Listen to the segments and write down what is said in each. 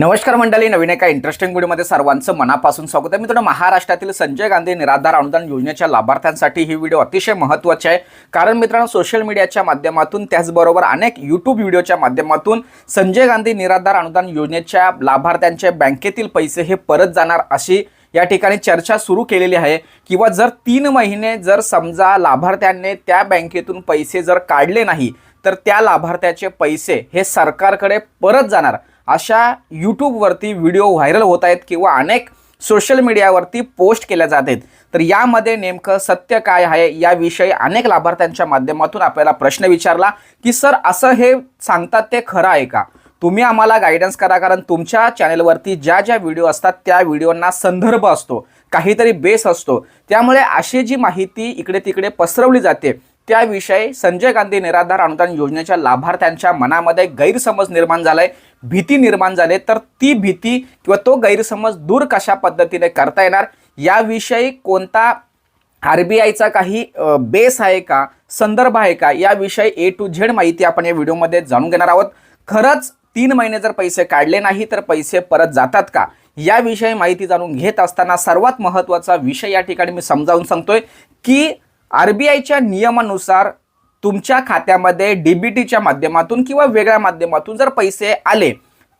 नमस्कार मंडळी नवीन एका इंटरेस्टिंग व्हिडिओमध्ये सर्वांचं मनापासून स्वागत आहे. मित्रांनो महाराष्ट्रातील संजय गांधी निराधार अनुदान योजनेच्या लाभार्थ्यांसाठी ही व्हिडिओ अतिशय महत्त्वाची आहे. कारण मित्रांनो सोशल मीडियाच्या माध्यमातून त्याचबरोबर अनेक यूट्यूब व्हिडिओच्या माध्यमातून संजय गांधी निराधार अनुदान योजनेच्या लाभार्थ्यांचे बँकेतील पैसे हे परत जाणार अशी या ठिकाणी चर्चा सुरू केलेली आहे. किंवा जर तीन महिने जर समजा लाभार्थ्यांनी त्या बँकेतून पैसे जर काढले नाही तर त्या लाभार्थ्याचे पैसे हे सरकारकडे परत जाणार. अशा यूट्यूबवरती व्हिडिओ व्हायरल होत आहेत किंवा अनेक सोशल मीडियावरती पोस्ट केल्या जात आहेत. तर यामध्ये नेमकं सत्य काय आहे? याविषयी अनेक लाभार्थ्यांच्या माध्यमातून आपल्याला प्रश्न विचारला की सर असं हे सांगतात ते खरं आहे का? तुम्ही आम्हाला गायडन्स करा कारण तुमच्या चॅनेलवरती ज्या ज्या व्हिडिओ असतात त्या व्हिडिओंना संदर्भ असतो. काहीतरी बेस असतो. त्यामुळे अशी जी माहिती इकडे तिकडे पसरवली जाते त्याविषयी संजय गांधी निराधार अनुदान योजनेच्या लाभार्थ्यांच्या मनामध्ये गैरसमज निर्माण झालाय भीती निर्माण झाली तर ती भीती किंवा तो गैरसमज दूर कशा पद्धतीने करता येणार? याविषयी कोणता आर बी आयचा काही बेस आहे का? संदर्भ आहे का? याविषयी ए टू झेड माहिती आपण या व्हिडिओमध्ये जाणून घेणार आहोत. खरंच तीन महिने जर पैसे काढले नाही तर पैसे परत जातात का? याविषयी माहिती जाणून घेत असताना सर्वात महत्त्वाचा विषय या ठिकाणी मी समजावून सांगतोय की आर बी आयच्या नियमानुसार तुमच्या खात्यामध्ये डीबीटीच्या माध्यमातून किंवा वेगळ्या माध्यमातून जर पैसे आले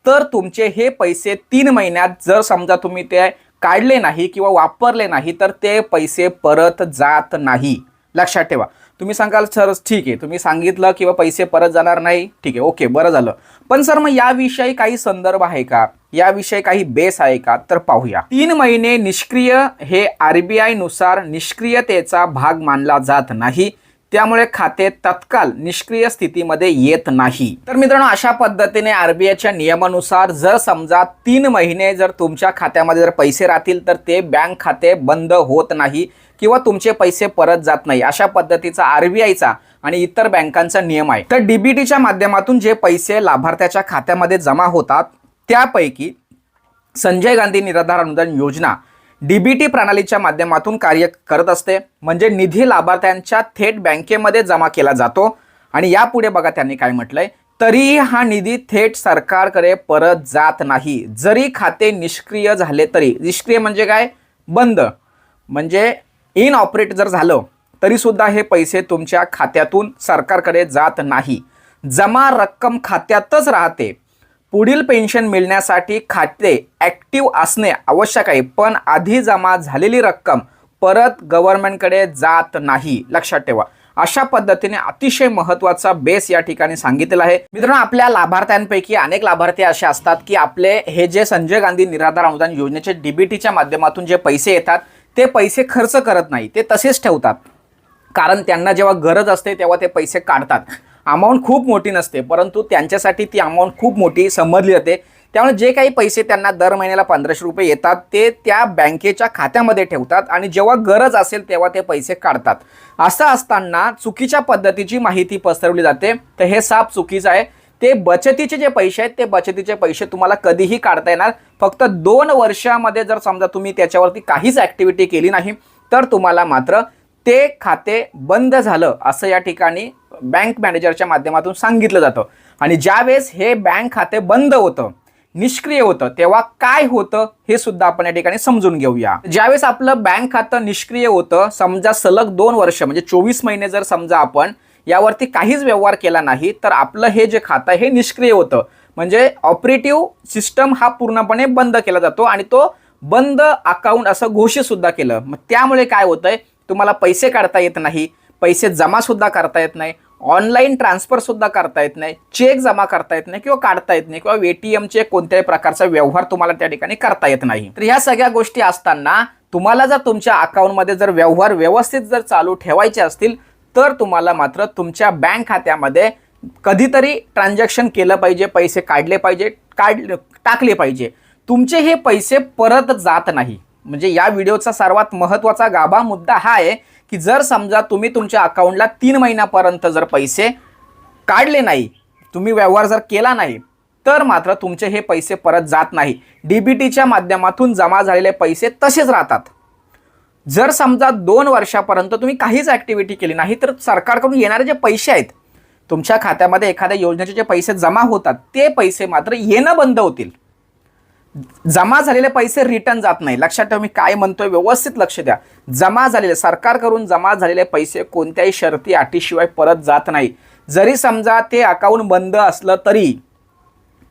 तर तुमचे हे पैसे तीन महिन्यात जर समजा तुम्ही ते काढले नाही किंवा वापरले नाही तर ते पैसे परत जात नाही. लक्षात ठेवा. तुम्ही सांगाल सर ठीक आहे. तुम्ही सांगितलं किंवा पैसे परत जाणार नाही. ठीक आहे ओके बरं झालं. पण सर मग याविषयी काही संदर्भ आहे का? याविषयी काही बेस आहे का? तर पाहूया. तीन महिने निष्क्रिय हे आरबीआयनुसार निष्क्रियतेचा भाग मानला जात नाही. त्यामुळे खाते तत्काल निष्क्रिय स्थितीमध्ये येत नाही. तर मित्रांनो अशा पद्धतीने आरबीआयच्या नियमानुसार जर समजा तीन महिने जर तुमच्या खात्यामध्ये जर पैसे राहतील तर ते बँक खाते बंद होत नाही किंवा तुमचे पैसे परत जात नाही. अशा पद्धतीचा आरबीआयचा आणि इतर बँकांचा नियम आहे. तर डीबीटीच्या माध्यमातून जे पैसे लाभार्थ्याच्या खात्यामध्ये जमा होतात त्यापैकी संजय गांधी निराधार अनुदान योजना डीबीटी प्रणालीच्या माध्यमातून कार्य करत असते. म्हणजे निधी लाभार्थ्यांच्या थेट बँकेमध्ये जमा केला जातो. आणि यापुढे बघा त्यांनी काय म्हटलंय. तरीही हा निधी थेट सरकारकडे परत जात नाही. जरी खाते निष्क्रिय झाले तरी. निष्क्रिय म्हणजे काय? बंद. म्हणजे इन ऑपरेट जर झालं तरी सुद्धा हे पैसे तुमच्या खात्यातून सरकारकडे जात नाही. जमा रक्कम खात्यातच राहते. पुढील पेन्शन मिळण्यासाठी खाते ॲक्टिव्ह असणे आवश्यक आहे पण आधी जमा झालेली रक्कम परत गव्हर्नमेंटकडे जात नाही. लक्षात ठेवा. अशा पद्धतीने अतिशय महत्त्वाचा बेस या ठिकाणी सांगितलेला आहे. मित्रांनो आपल्या लाभार्थ्यांपैकी अनेक लाभार्थी असे असतात की आपले हे जे संजय गांधी निराधार अनुदान योजनेचे डीबीटीच्या माध्यमातून जे पैसे येतात ते पैसे खर्च करत नाही ते तसेच ठेवतात. कारण त्यांना जेव्हा गरज असते तेव्हा ते पैसे काढतात. अमाऊंट खूप मोठी नसते परंतु त्यांच्यासाठी ती अमाऊंट खूप मोठी समजली जाते. त्यामुळे जे काही पैसे त्यांना दर महिन्याला पंधराशे रुपये येतात ते त्या बँकेच्या खात्यामध्ये ठेवतात आणि जेव्हा गरज असेल तेव्हा ते पैसे काढतात. असं असताना चुकीच्या पद्धतीची माहिती पसरवली जाते. तर हे साप चुकीचं आहे. ते बचतीचे जे पैसे आहेत ते बचतीचे पैसे तुम्हाला कधीही काढता येणार. फक्त दोन वर्षामध्ये जर समजा तुम्ही त्याच्यावरती काहीच ॲक्टिव्हिटी केली नाही तर तुम्हाला मात्र ते खाते बंद झालं असं या ठिकाणी बँक मॅनेजरच्या माध्यमातून सांगितलं जातं. आणि ज्यावेळेस हे बँक खाते बंद होतं निष्क्रिय होतं तेव्हा काय होतं हे सुद्धा आपण या ठिकाणी समजून घेऊया. ज्यावेळेस आपलं बँक खातं निष्क्रिय होतं समजा सलग दोन वर्ष म्हणजे चोवीस महिने जर समजा आपण यावरती काहीच व्यवहार केला नाही तर आपलं हे जे खातं हे निष्क्रिय होतं. म्हणजे ऑपरेटिव्ह सिस्टम हा पूर्णपणे बंद केला जातो आणि तो बंद अकाउंट असं घोषित सुद्धा केलं. मग त्यामुळे काय होतंय तुम्हाला पैसे काढता येत नाही पैसे जमा सुद्धा करता येत नाही ऑनलाईन ट्रान्सफर सुद्धा करता येत नाही चेक जमा करता येत नाही किंवा काढता येत नाही किंवा एटीएमचे कोणत्याही प्रकारचा व्यवहार तुम्हाला त्या ठिकाणी करता येत नाही. तर ह्या सगळ्या गोष्टी असताना तुम्हाला जर तुमच्या अकाउंटमध्ये जर व्यवहार व्यवस्थित जर चालू ठेवायचे असतील तर तुम्हाला मात्र तुमच्या बँक खात्यामध्ये कधीतरी ट्रान्झॅक्शन केलं पाहिजे पैसे काढले पाहिजे काढ टाकले पाहिजे. तुमचे हे पैसे परत जात नाही. म्हणजे या व्हिडिओचा सर्वात महत्त्वाचा गाभा मुद्दा हा आहे की जर समजा तुम्ही तुमच्या अकाउंटला तीन महिन्यापर्यंत जर पैसे काढले नाही तुम्ही व्यवहार जर केला नाही तर मात्र तुमचे हे पैसे परत जात नाही. डीबीटीच्या माध्यमातून जमा झालेले पैसे तसेच राहतात. जर समजा दोन वर्षापर्यंत तुम्ही काहीच ॲक्टिव्हिटी केली नाही तर सरकारकडून येणारे जे पैसे आहेत तुमच्या खात्यामध्ये एखाद्या योजनेचे जे पैसे जमा होतात ते पैसे मात्र येणं बंद होतील. जमा झालेले पैसे रिटर्न जात नाही. लक्षात ठेवा मी काय म्हणतोय? व्यवस्थित लक्ष द्या. जमा झालेले सरकारकडून जमा झालेले पैसे कोणत्याही शर्ती अटीशिवाय परत जात नाही. जरी समजा ते अकाउंट बंद असलं तरी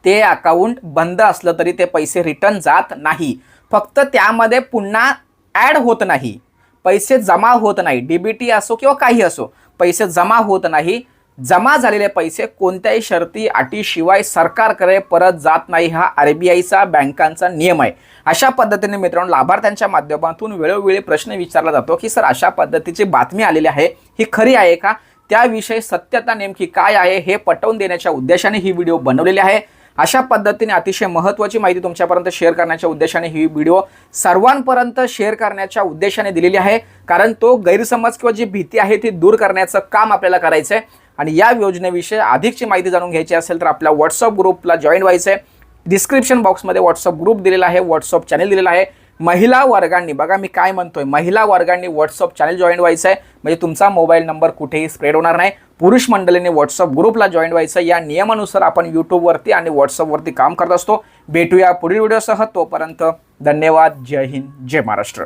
ते अकाउंट बंद असलं तरी ते पैसे रिटर्न जात नाही. फक्त त्यामध्ये पुन्हा ॲड होत नाही. पैसे जमा होत नाही. डीबीटी असो किंवा काही असो पैसे जमा होत नाही. जमा झालेले पैसे कोणत्याही शर्ती अटीशिवाय सरकारकडे परत जात नाही हा आर बी आयचा बँकांचा नियम आहे. अशा पद्धतीने मित्रांनो लाभार्थ्यांच्या माध्यमातून वेळोवेळी प्रश्न विचारला जातो की सर अशा पद्धतीची बातमी आलेली आहे ही खरी आहे का? त्याविषयी सत्यता नेमकी काय आहे हे पटवून देण्याच्या उद्देशाने ही व्हिडिओ बनवलेली आहे. अशा पद्धतीने अतिशय महत्त्वाची माहिती तुमच्यापर्यंत शेअर करण्याच्या उद्देशाने ही व्हिडिओ सर्वांपर्यंत शेअर करण्याच्या उद्देशाने दिलेली आहे. कारण तो गैरसमज किंवा जी भीती आहे ती दूर करण्याचं काम आपल्याला करायचं आहे आणि या योजनेविषयी अधिकची माहिती जाणून घ्यायची असेल तर आपल्या व्हॉट्सअप ग्रुपला जॉईन व्हायचं आहे डिस्क्रिप्शन बॉक्समध्ये व्हॉट्सअप ग्रुप दिलेला आहे व्हॉट्सअप चॅनल दिलेला आहे. महिला वर्गांनी बघा मी काय म्हणतोय महिला वर्गांनी व्हॉट्सअप चॅनल जॉईन व्हायचं आहे म्हणजे तुमचा मोबाईल नंबर कुठेही स्प्रेड होणार नाही. पुरुष मंडळीने व्हॉट्सअप ग्रुपला जॉईन व्हायचं या नियमानुसार आपण यूट्यूबवरती आणि व्हॉट्सअपवरती काम करत असतो. भेटूया पुढील व्हिडिओसह तोपर्यंत धन्यवाद. जय हिंद. जय महाराष्ट्र.